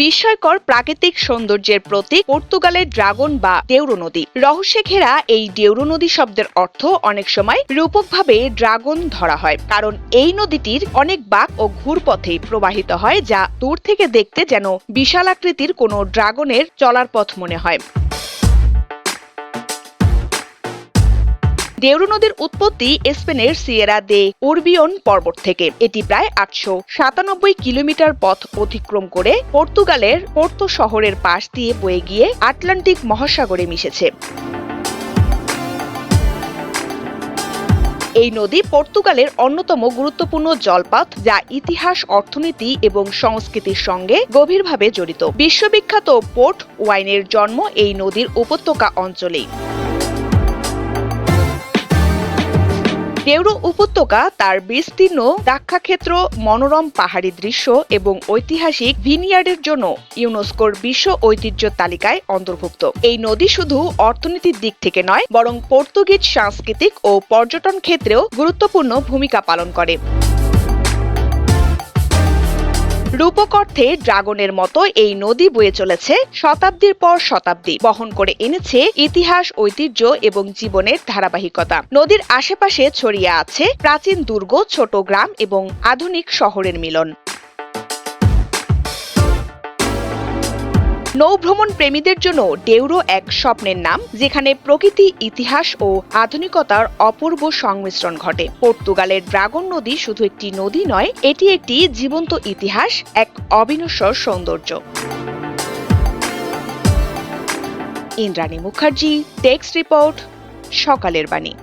বিস্ময়কর প্রাকৃতিক সৌন্দর্যের প্রতীক পর্তুগালের ড্রাগন বা দেউরো নদী। রহস্যে ঘেরা এই দেউরো নদী শব্দের অর্থ অনেক সময় রূপকভাবে ড্রাগন ধরা হয়, কারণ এই নদীটির অনেক বাঁক ও ঘুরপথে প্রবাহিত হয়, যা দূর থেকে দেখতে যেন বিশাল আকৃতির কোনো ড্রাগনের চলার পথ মনে হয়। দেউরো নদীর উৎপত্তি স্পেনের সিয়েরা দে উরবিয়ন পর্বত থেকে। এটি প্রায় আটশো সাতানব্বই কিলোমিটার পথ অতিক্রম করে পর্তুগালের পোর্তো শহরের পাশ দিয়ে বয়ে গিয়ে আটলান্টিক মহাসাগরে মিশেছে। এই নদী পর্তুগালের অন্যতম গুরুত্বপূর্ণ জলপথ, যা ইতিহাস, অর্থনীতি এবং সংস্কৃতির সঙ্গে গভীরভাবে জড়িত। বিশ্ববিখ্যাত পোর্ট ওয়াইনের জন্ম এই নদীর উপত্যকা অঞ্চলেই। দেউরো উপত্যকা তার বিস্তীর্ণ দাক্ষাক্ষেত্র, মনোরম পাহাড়ি দৃশ্য এবং ঐতিহাসিক ভিনিয়ার্ডের জন্য ইউনেস্কোর বিশ্ব ঐতিহ্য তালিকায় অন্তর্ভুক্ত। এই নদী শুধু অর্থনীতির দিক থেকে নয়, বরং পর্তুগিজ সাংস্কৃতিক ও পর্যটন ক্ষেত্রেও গুরুত্বপূর্ণ ভূমিকা পালন করে। রূপক অর্থে ড্রাগনের মতো এই নদী বয়ে চলেছে শতাব্দীর পর শতাব্দী। বহন করে এনেছে ইতিহাস, ঐতিহ্য এবং জীবনের ধারাবাহিকতা। নদীর আশেপাশে ছড়িয়ে আছে প্রাচীন দুর্গ, ছোট গ্রাম এবং আধুনিক শহরের মিলন। নৌভ্রমণ প্রেমীদের জন্য ডেউরো এক স্বপ্নের নাম, যেখানে প্রকৃতি, ইতিহাস ও আধুনিকতার অপূর্ব সংমিশ্রণ ঘটে। পর্তুগালের ড্রাগন নদী শুধু একটি নদী নয়, এটি একটি জীবন্ত ইতিহাস, এক অবিনশ্বর সৌন্দর্য। ইন্দ্রাণী মুখার্জি টেক্সট রিপোর্ট সকালের বাণী।